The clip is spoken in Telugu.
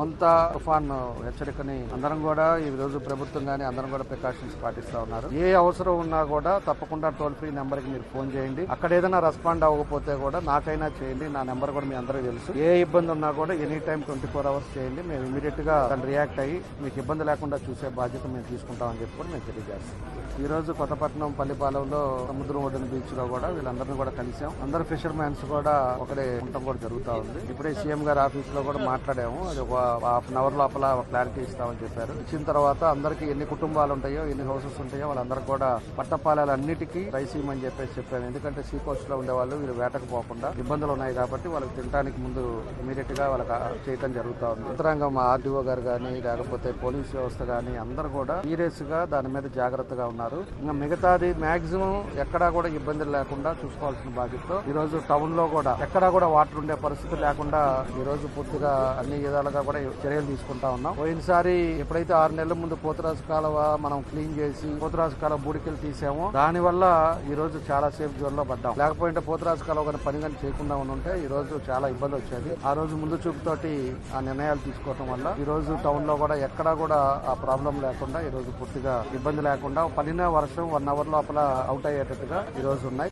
కొంత తుఫాన్ హెచ్చరికని అందరం కూడా ఈ రోజు ప్రభుత్వం కానీ అందరం కూడా ప్రికాషన్స్ పాటిస్తా ఉన్నారు. ఏ అవసరం ఉన్నా కూడా తప్పకుండా టోల్ ఫ్రీ నెంబర్కి మీరు ఫోన్ చేయండి. అక్కడ ఏదైనా రెస్పాండ్ అవ్వకపోతే కూడా నాకైనా చేయండి. నా నెంబర్ కూడా మీ అందరికీ తెలుసు. ఏ ఇబ్బంది ఉన్నా కూడా any time twenty four hours చేయండి. మేము ఇమీడియట్గా రియాక్ట్ అయ్యి మీకు ఇబ్బంది లేకుండా చూసే బాధ్యత మేము తీసుకుంటామని చెప్పి కూడా మేము తెలియజేస్తాం. ఈ రోజు కొత్తపట్నం పల్లిపాలెంలో సముద్రం ఒడ్డున బీచ్లో కూడా వీళ్ళందరినీ కూడా కలిసాం. అందరు ఫిషర్ మ్యాన్స్ కూడా ఒకటే ఉండటం కూడా జరుగుతూ ఉంది. ఇప్పుడే సీఎం గారి ఆఫీస్లో కూడా మాట్లాడాము. అది ఒక హాఫ్ అన్ అవర్ లోపల క్లారిటీ ఇస్తామని చెప్పారు. ఇచ్చిన తర్వాత అందరికి ఎన్ని కుటుంబాలు ఉంటాయో ఎన్ని హౌసెస్ ఉంటాయో వాళ్ళందరూ కూడా పట్టపాలన్నిటికీ రైస్ ఇవ్వమని చెప్పేసి చెప్పాను. ఎందుకంటే సీ కోస్ట్లో ఉండే వాళ్ళు వీళ్ళు వేటకు పోకుండా ఇబ్బందులు ఉన్నాయి కాబట్టి వాళ్ళకి తినడానికి ముందు ఇమీడియట్గా వాళ్ళకి చేయటం జరుగుతూ ఉంది. యంత్రాంగం ఆర్డీఓ గారు కానీ లేకపోతే పోలీస్ వ్యవస్థ కానీ అందరూ కూడా సీరియస్గా దాని మీద జాగ్రత్తగా ఉన్నారు. ఇంకా మిగతాది మాక్సిమం ఎక్కడా కూడా ఇబ్బందులు లేకుండా చూసుకోవాల్సిన బాధ్యత ఈ రోజు టౌన్లో కూడా ఎక్కడా కూడా వాటర్ ఉండే పరిస్థితి లేకుండా ఈ రోజు పూర్తిగా అన్ని విధాలుగా కూడా చర్యలు తీసుకుంటా ఉన్నాం. పోయినసారి ఎప్పుడైతే ఆరు నెలల ముందు పోతురాజు కాలువ మనం క్లీన్ చేసి పోతురాజు కాలువ బూడికలు తీసామో దాని వల్ల ఈ రోజు చాలా సేఫ్ జోన్లో పడ్డాం. లేకపోతే పోతురాజు కాలువ కానీ పని కానీ చేయకుండా ఉంటే ఈ రోజు చాలా ఇబ్బంది వచ్చేది. ఆ రోజు ముందు చూపుతోటి ఆ నిర్ణయాలు తీసుకోవడం వల్ల ఈ రోజు టౌన్లో కూడా ఎక్కడా కూడా ఆ ప్రాబ్లం లేకుండా ఈ రోజు పూర్తిగా ఇబ్బంది లేకుండా పడిన వర్షం వన్ అవర్ లోపల అవుట్ అయ్యేటట్టుగా ఈ రోజు ఉన్నాయి.